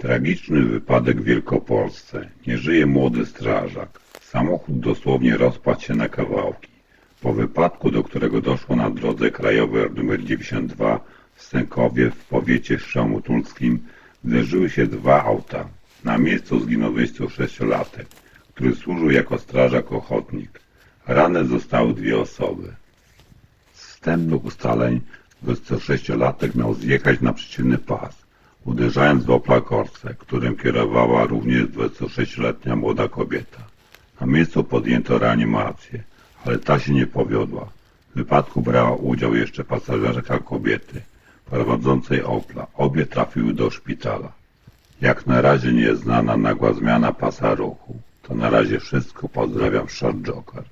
Tragiczny wypadek w Wielkopolsce. Nie żyje młody strażak. Samochód dosłownie rozpadł się na kawałki. Po wypadku, do którego doszło na drodze krajowej nr 92 w Sękowie w powiecie szamutulskim, zderzyły się dwa auta. Na miejscu zginął 26-latek, który służył jako strażak ochotnik. Rane zostały dwie osoby. Z wstępnych ustaleń 26-latek miał zjechać na przeciwny pas, uderzając w Opla którym kierowała również 26-letnia młoda kobieta. Na miejscu podjęto reanimację, ale ta się nie powiodła. W wypadku brała udział jeszcze pasażerka kobiety, prowadzącej Opla. Obie trafiły do szpitala. Jak na razie nie jest znana nagła zmiana pasa ruchu. To na razie wszystko. Pozdrawiam, Short Joker.